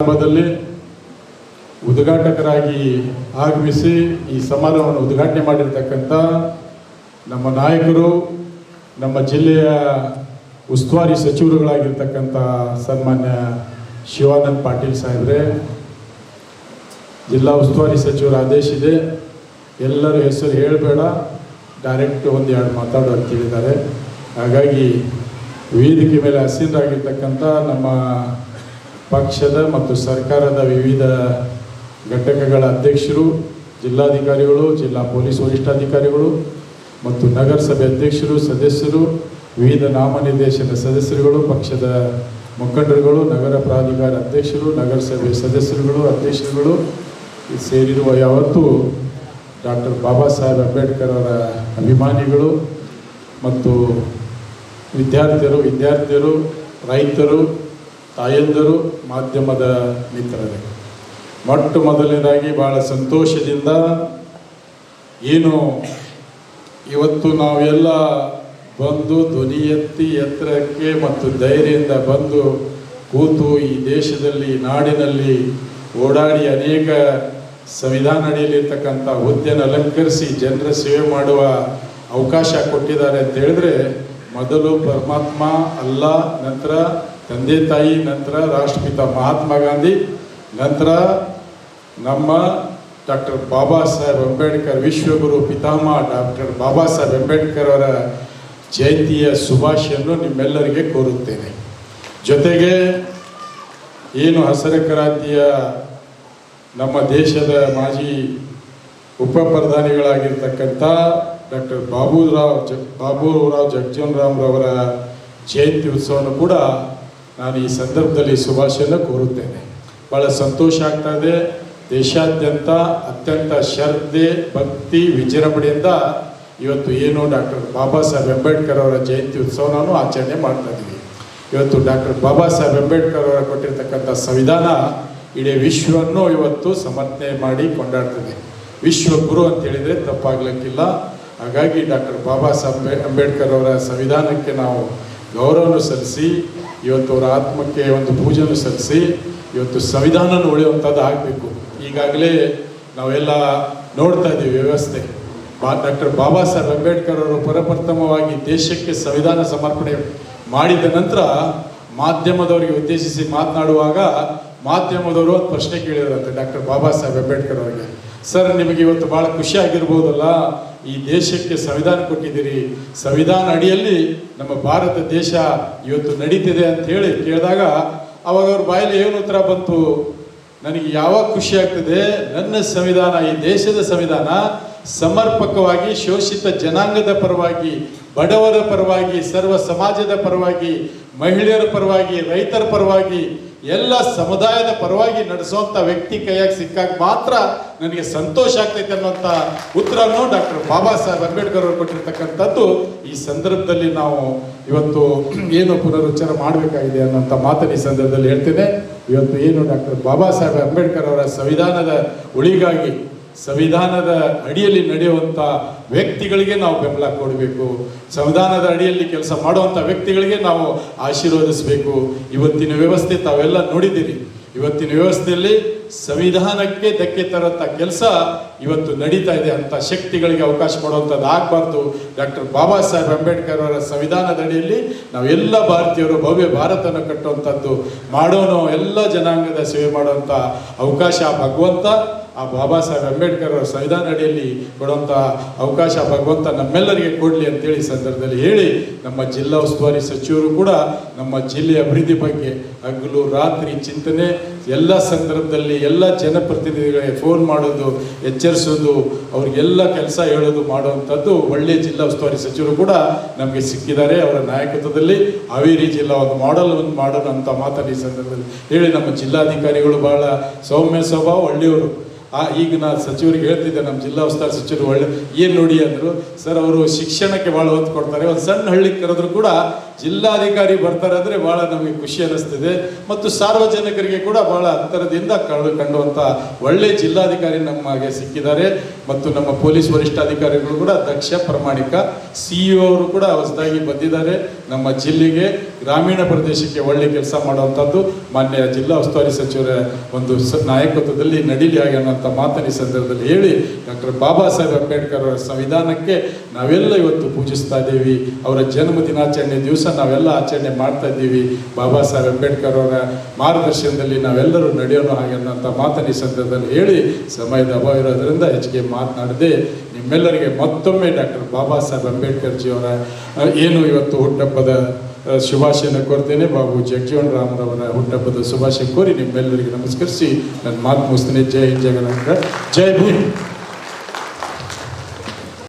ಸಮಾರಂಭದಲ್ಲಿ ಉದ್ಘಾಟಕರಾಗಿ ಆಗಮಿಸಿ ಈ ಸಮಾರಂಭವನ್ನು ಉದ್ಘಾಟನೆ ಮಾಡಿರ್ತಕ್ಕಂಥ ನಮ್ಮ ನಾಯಕರು, ನಮ್ಮ ಜಿಲ್ಲೆಯ ಉಸ್ತುವಾರಿ ಸಚಿವರುಗಳಾಗಿರ್ತಕ್ಕಂಥ ಸನ್ಮಾನ್ಯ ಶಿವಾನಂದ್ ಪಾಟೀಲ್ ಸಾಹೇಬ್ರೆ, ಜಿಲ್ಲಾ ಉಸ್ತುವಾರಿ ಸಚಿವರ ಆದೇಶ ಇದೆ. ಎಲ್ಲರ ಹೆಸರು ಹೇಳಬೇಡ ಡೈರೆಕ್ಟ್ ಒಂದು ಎರಡು ಮಾತಾಡು ಅಂತ ಹೇಳಿದ್ದಾರೆ. ಹಾಗಾಗಿ ವೇದಿಕೆ ಮೇಲೆ ಹಸೀನರಾಗಿರ್ತಕ್ಕಂಥ ನಮ್ಮ ಪಕ್ಷದ ಮತ್ತು ಸರ್ಕಾರದ ವಿವಿಧ ಘಟಕಗಳ ಅಧ್ಯಕ್ಷರು, ಜಿಲ್ಲಾಧಿಕಾರಿಗಳು, ಜಿಲ್ಲಾ ಪೊಲೀಸ್ ವರಿಷ್ಠಾಧಿಕಾರಿಗಳು ಮತ್ತು ನಗರಸಭೆ ಅಧ್ಯಕ್ಷರು, ಸದಸ್ಯರು, ವಿವಿಧ ನಾಮನಿರ್ದೇಶನ ಸದಸ್ಯರುಗಳು, ಪಕ್ಷದ ಮುಖಂಡರುಗಳು, ನಗರ ಪ್ರಾಧಿಕಾರ ಅಧ್ಯಕ್ಷರು, ನಗರಸಭೆ ಸದಸ್ಯರುಗಳು, ಅಧ್ಯಕ್ಷರುಗಳು ಸೇರಿರುವ ಯಾವತ್ತೂ ಡಾಕ್ಟರ್ ಬಾಬಾ ಸಾಹೇಬ್ ಅಂಬೇಡ್ಕರ್ ಅವರ ಅಭಿಮಾನಿಗಳು ಮತ್ತು ವಿದ್ಯಾರ್ಥಿಯರು ವಿದ್ಯಾರ್ಥಿಯರು, ರೈತರು ತಾಯಂದರು ಮಾಧ್ಯಮದ ಮಿತ್ರರೇ, ಮೊಟ್ಟ ಮೊದಲನೇದಾಗಿ ಭಾಳ ಸಂತೋಷದಿಂದ ಏನು ಇವತ್ತು ನಾವೆಲ್ಲ ಬಂದು ಧ್ವನಿ ಎತ್ತಿ ಎತ್ತರಕ್ಕೆ ಮತ್ತು ಧೈರ್ಯದಿಂದ ಬಂದು ಕೂತು ಈ ದೇಶದಲ್ಲಿ ನಾಡಿನಲ್ಲಿ ಓಡಾಡಿ ಅನೇಕ ಸಂವಿಧಾನ ಅಡಿಯಲ್ಲಿರ್ತಕ್ಕಂಥ ಹುದ್ದೆಯನ್ನು ಅಲಂಕರಿಸಿ ಜನರ ಸೇವೆ ಮಾಡುವ ಅವಕಾಶ ಕೊಟ್ಟಿದ್ದಾರೆ ಅಂತ ಹೇಳಿದ್ರೆ, ಮೊದಲು ಪರಮಾತ್ಮ, ಅಲ್ಲ, ನಂತರ ತಂದೆ ತಾಯಿ ನಂತರ ರಾಷ್ಟ್ರಪಿತ ಮಹಾತ್ಮ ಗಾಂಧಿ, ನಂತರ ನಮ್ಮ ಡಾಕ್ಟರ್ ಬಾಬಾ ಸಾಹೇಬ್ ಅಂಬೇಡ್ಕರ್, ವಿಶ್ವಗುರು ಪಿತಾಮಹ ಡಾಕ್ಟರ್ ಬಾಬಾ ಸಾಹೇಬ್ ಅಂಬೇಡ್ಕರ್ ಅವರ ಜಯಂತಿಯ ಶುಭಾಶಯನ್ನು ನಿಮ್ಮೆಲ್ಲರಿಗೆ ಕೋರುತ್ತೇನೆ. ಜೊತೆಗೆ ಏನು ಹಸಿರ ಕ್ರಾಂತಿಯ ನಮ್ಮ ದೇಶದ ಮಾಜಿ ಉಪ ಪ್ರಧಾನಿಗಳಾಗಿರ್ತಕ್ಕಂಥ ಡಾಕ್ಟರ್ ಬಾಬುರಾವ್ ಜ ಬಾಬುರಾವ್ ಜಗಜೀವನ್ ರಾಮ್ರವರ ಜಯಂತಿ ಉತ್ಸವವನ್ನು ಕೂಡ ನಾನು ಈ ಸಂದರ್ಭದಲ್ಲಿ ಶುಭಾಶಯನ ಕೋರುತ್ತೇನೆ. ಭಾಳ ಸಂತೋಷ ಆಗ್ತಾ ಇದೆ. ದೇಶಾದ್ಯಂತ ಅತ್ಯಂತ ಶ್ರದ್ಧೆ, ಭಕ್ತಿ, ವಿಜೃಂಭಣೆಯಿಂದ ಇವತ್ತು ಏನು ಡಾಕ್ಟರ್ ಬಾಬಾ ಸಾಹೇಬ್ ಅಂಬೇಡ್ಕರ್ ಅವರ ಜಯಂತಿ ಉತ್ಸವನೂ ಆಚರಣೆ ಮಾಡ್ತಾ ಇದ್ದೀವಿ ಇವತ್ತು ಡಾಕ್ಟರ್ ಬಾಬಾ ಸಾಹೇಬ್ ಅಂಬೇಡ್ಕರ್ ಅವರ ಕೊಟ್ಟಿರ್ತಕ್ಕಂಥ ಸಂವಿಧಾನ ಇಡೀ ವಿಶ್ವವನ್ನು ಇವತ್ತು ಸಮರ್ಥನೆ ಮಾಡಿ ಕೊಂಡಾಡ್ತದೆ. ವಿಶ್ವ ಗುರು ಅಂತ ಹೇಳಿದರೆ ತಪ್ಪಾಗ್ಲಿಕ್ಕಿಲ್ಲ. ಹಾಗಾಗಿ ಡಾಕ್ಟರ್ ಬಾಬಾ ಸಾಹೇಬ್ ಅಂಬೇಡ್ಕರ್ ಅವರ ಸಂವಿಧಾನಕ್ಕೆ ನಾವು ಗೌರವವನ್ನು ಸಲ್ಲಿಸಿ, ಇವತ್ತು ಅವರ ಆತ್ಮಕ್ಕೆ ಒಂದು ಪೂಜೆಯನ್ನು ಸಲ್ಲಿಸಿ, ಇವತ್ತು ಸಂವಿಧಾನ ಉಳಿಯುವಂಥದ್ದು ಆಗಬೇಕು. ಈಗಾಗಲೇ ನಾವೆಲ್ಲ ನೋಡ್ತಾ ಇದ್ದೀವಿ ವ್ಯವಸ್ಥೆ. ಬಾ, ಡಾಕ್ಟರ್ ಬಾಬಾ ಸಾಹೇಬ್ ಅಂಬೇಡ್ಕರ್ ಅವರು ಪರಪ್ರಥಮವಾಗಿ ದೇಶಕ್ಕೆ ಸಂವಿಧಾನ ಸಮರ್ಪಣೆ ಮಾಡಿದ ನಂತರ ಮಾಧ್ಯಮದವರಿಗೆ ಉದ್ದೇಶಿಸಿ ಮಾತನಾಡುವಾಗ ಮಾಧ್ಯಮದವರು ಒಂದು ಪ್ರಶ್ನೆ ಕೇಳಿದ್ರಂತೆ ಡಾಕ್ಟರ್ ಬಾಬಾ ಸಾಹೇಬ್ ಅಂಬೇಡ್ಕರ್ ಅವರಿಗೆ. ಸರ್, ನಿಮಗೆ ಇವತ್ತು ಭಾಳ ಖುಷಿ ಆಗಿರ್ಬೋದಲ್ಲ ಈ ದೇಶಕ್ಕೆ ಸಂವಿಧಾನ ಕೊಟ್ಟಿದ್ದೀರಿ. ಸಂವಿಧಾನ ಅಡಿಯಲ್ಲಿ ನಮ್ಮ ಭಾರತ ದೇಶ ಇವತ್ತು ನಡೀತಿದೆ ಅಂತ ಹೇಳಿ ಕೇಳಿದಾಗ ಅವಾಗ ಅವ್ರ ಬಾಯಲ್ಲಿ ಏನು ಉತ್ತರ ಬಂತು? ನನಗೆ ಯಾವಾಗ ಖುಷಿ ಆಗ್ತದೆ? ನನ್ನ ಸಂವಿಧಾನ, ಈ ದೇಶದ ಸಂವಿಧಾನ ಸಮರ್ಪಕವಾಗಿ, ಶೋಷಿತ ಜನಾಂಗದ ಪರವಾಗಿ, ಬಡವರ ಪರವಾಗಿ, ಸರ್ವ ಸಮಾಜದ ಪರವಾಗಿ, ಮಹಿಳೆಯರ ಪರವಾಗಿ, ರೈತರ ಪರವಾಗಿ ಎಲ್ಲ ಸಮುದಾಯದ ಪರವಾಗಿ ನಡೆಸುವಂಥ ವ್ಯಕ್ತಿ ಕೈಯಾಗಿ ಸಿಕ್ಕಾಗ ಮಾತ್ರ ನನಗೆ ಸಂತೋಷ ಆಗ್ತೈತೆ ಅನ್ನೋಂಥ ಉತ್ತರವನ್ನು ಡಾಕ್ಟರ್ ಬಾಬಾ ಸಾಹೇಬ್ ಅಂಬೇಡ್ಕರ್ ಅವರು ಕೊಟ್ಟಿರ್ತಕ್ಕಂಥದ್ದು ಈ ಸಂದರ್ಭದಲ್ಲಿ ನಾವು ಇವತ್ತು ಏನು ಪುನರುಚ್ಚಾರ ಮಾಡಬೇಕಾಗಿದೆ ಅನ್ನೋಂಥ ಮಾತನ್ನು ಈ ಸಂದರ್ಭದಲ್ಲಿ ಹೇಳ್ತೇನೆ. ಇವತ್ತು ಏನು ಡಾಕ್ಟರ್ ಬಾಬಾ ಸಾಹೇಬ್ ಅಂಬೇಡ್ಕರ್ ಅವರ ಸಂವಿಧಾನದ ಉಳಿಗಾಗಿ ಸಂವಿಧಾನದ ಅಡಿಯಲ್ಲಿ ನಡೆಯುವಂಥ ವ್ಯಕ್ತಿಗಳಿಗೆ ನಾವು ಬೆಂಬಲ ಕೊಡಬೇಕು. ಸಂವಿಧಾನದ ಅಡಿಯಲ್ಲಿ ಕೆಲಸ ಮಾಡುವಂಥ ವ್ಯಕ್ತಿಗಳಿಗೆ ನಾವು ಆಶೀರ್ವದಿಸಬೇಕು. ಇವತ್ತಿನ ವ್ಯವಸ್ಥೆ ತಾವೆಲ್ಲ ನೋಡಿದ್ದೀರಿ. ಇವತ್ತಿನ ವ್ಯವಸ್ಥೆಯಲ್ಲಿ ಸಂವಿಧಾನಕ್ಕೆ ಧಕ್ಕೆ ತರುವಂಥ ಕೆಲಸ ಇವತ್ತು ನಡೀತಾ ಇದೆ ಅಂತ ಶಕ್ತಿಗಳಿಗೆ ಅವಕಾಶ ಕೊಡುವಂಥದ್ದು ಆಗಬಾರ್ದು. ಡಾಕ್ಟರ್ ಬಾಬಾ ಸಾಹೇಬ್ ಅಂಬೇಡ್ಕರ್ ಅವರ ಸಂವಿಧಾನದ ಅಡಿಯಲ್ಲಿ ನಾವೆಲ್ಲ ಭಾರತೀಯರು ಭವ್ಯ ಭಾರತನ ಕಟ್ಟುವಂಥದ್ದು ಮಾಡೋನು, ಎಲ್ಲ ಜನಾಂಗದ ಸೇವೆ ಮಾಡುವಂಥ ಅವಕಾಶ ಭಗವಂತ ಆ ಬಾಬಾ ಸಾಹೇಬ್ ಅಂಬೇಡ್ಕರ್ ಅವರ ಸಂವಿಧಾನ ಅಡಿಯಲ್ಲಿ ಕೊಡುವಂಥ ಅವಕಾಶ ಭಗವಂತ ನಮ್ಮೆಲ್ಲರಿಗೆ ಕೊಡಲಿ ಅಂತೇಳಿ ಸಂದರ್ಭದಲ್ಲಿ ಹೇಳಿ ನಮ್ಮ ಜಿಲ್ಲಾ ಉಸ್ತುವಾರಿ ಸಚಿವರು ಕೂಡ ನಮ್ಮ ಜಿಲ್ಲೆಯ ಅಭಿವೃದ್ಧಿ ಬಗ್ಗೆ ಹಗಲು ರಾತ್ರಿ ಚಿಂತನೆ ಎಲ್ಲ ಸಂದರ್ಭದಲ್ಲಿ ಎಲ್ಲ ಜನಪ್ರತಿನಿಧಿಗಳಿಗೆ ಫೋನ್ ಮಾಡೋದು, ಎಚ್ಚರಿಸೋದು, ಅವ್ರಿಗೆಲ್ಲ ಕೆಲಸ ಹೇಳೋದು ಮಾಡುವಂಥದ್ದು ಒಳ್ಳೆ ಜಿಲ್ಲಾ ಉಸ್ತುವಾರಿ ಸಚಿವರು ಕೂಡ ನಮಗೆ ಸಿಕ್ಕಿದ್ದಾರೆ. ಅವರ ನಾಯಕತ್ವದಲ್ಲಿ ಹಾವೇರಿ ಜಿಲ್ಲಾ ಒಂದು ಮಾಡಲ್ ಒಂದು ಮಾಡೋಣ ಅಂತ ಮಾತಾಡಿ ಸಂದರ್ಭದಲ್ಲಿ ಹೇಳಿ ನಮ್ಮ ಜಿಲ್ಲಾಧಿಕಾರಿಗಳು ಬಹಳ ಸೌಮ್ಯ ಸ್ವಭಾವ, ಒಳ್ಳೆಯವರು. ಆ, ಈಗ ನಾ ಸಚಿವರಿಗೆ ಹೇಳ್ತಿದ್ದೆ ನಮ್ಮ ಜಿಲ್ಲಾ ಉಸ್ತುವಾರಿ ಸಚಿವರು ಒಳ್ಳೆ ಏನು ನೋಡಿ ಅಂದರು, ಸರ್, ಅವರು ಶಿಕ್ಷಣಕ್ಕೆ ಭಾಳ ಒತ್ತು ಕೊಡ್ತಾರೆ. ಒಂದು ಸಣ್ಣ ಹಳ್ಳಿಗೆ ಕರೆದ್ರು ಕೂಡ ಜಿಲ್ಲಾಧಿಕಾರಿ ಬರ್ತಾರೆ ಅಂದರೆ ಭಾಳ ನಮಗೆ ಖುಷಿ ಅನ್ನಿಸ್ತಿದೆ ಮತ್ತು ಸಾರ್ವಜನಿಕರಿಗೆ ಕೂಡ ಭಾಳ ಅಂತರದಿಂದ ಕಂಡು ಕಂಡುವಂಥ ಒಳ್ಳೆ ಜಿಲ್ಲಾಧಿಕಾರಿ ನಮಗೆ ಸಿಕ್ಕಿದ್ದಾರೆ. ಮತ್ತು ನಮ್ಮ ಪೊಲೀಸ್ ವರಿಷ್ಠಾಧಿಕಾರಿಗಳು ಕೂಡ ದಕ್ಷ ಪ್ರಾಮಾಣಿಕ ಸಿ ಅವರು ಕೂಡ ಹೊಸದಾಗಿ ಬಂದಿದ್ದಾರೆ. ನಮ್ಮ ಜಿಲ್ಲೆಗೆ, ಗ್ರಾಮೀಣ ಪ್ರದೇಶಕ್ಕೆ ಒಳ್ಳೆ ಕೆಲಸ ಮಾಡುವಂಥದ್ದು ಮಾನ್ಯ ಜಿಲ್ಲಾ ಉಸ್ತುವಾರಿ ಸಚಿವರ ಒಂದು ನಾಯಕತ್ವದಲ್ಲಿ ನಡೀಲಿ ಹಾಗೆ ಅನ್ನೋಂಥ ಮಾತನ್ನ ಸಂದರ್ಭದಲ್ಲಿ ಹೇಳಿ ಡಾಕ್ಟರ್ ಬಾಬಾ ಸಾಹೇಬ್ ಅಂಬೇಡ್ಕರ್ ಅವರ ಸಂವಿಧಾನಕ್ಕೆ ನಾವೆಲ್ಲ ಇವತ್ತು ಪೂಜಿಸ್ತಾ ಇದ್ದೀವಿ. ಅವರ ಜನ್ಮ ದಿನಾಚರಣೆ ದಿವಸ ನಾವೆಲ್ಲ ಆಚರಣೆ ಮಾಡ್ತಾ ಇದ್ದೀವಿ. ಬಾಬಾ ಸಾಹೇಬ್ ಅಂಬೇಡ್ಕರ್ ಅವರ ಮಾರ್ಗದರ್ಶನದಲ್ಲಿ ನಾವೆಲ್ಲರೂ ನಡೆಯೋಣ ಹಾಗೆ ಅನ್ನೋಂಥ ಮಾತನ್ನ ಸಂದರ್ಭದಲ್ಲಿ ಹೇಳಿ ಸಮಯದ ಅಭಾವ ಇರೋದ್ರಿಂದ ಹೆಚ್ಚಿಗೆ ಮಾತನಾಡದೆ ನಿಮ್ಮೆಲ್ಲರಿಗೆ ಮತ್ತೊಮ್ಮೆ ಡಾಕ್ಟರ್ ಬಾಬಾ ಸಾಹೇಬ್ ಅಂಬೇಡ್ಕರ್ ಜಿಯವರ ಏನು ಇವತ್ತು ಹುಟ್ಟಹಬ್ಬದ ಆ, ಶುಭಾಶಯನ ಕೋರ್ತೇನೆ. ಬಾಬು ಜಗಜೀವನ್ ರಾಮರವರ ಹುಟ್ಟಹಬ್ಬದ ಶುಭಾಶಯ ಕೋರಿ ನಿಮ್ಮೆಲ್ಲರಿಗೆ ನಮಸ್ಕರಿಸಿ. ನನ್ನ ಮಾತು ಮುಗಿಸ್ತೇನೆ. ಜೈ ಜಗನ್ನಾಥ. ಜೈ ಭೀಮ್.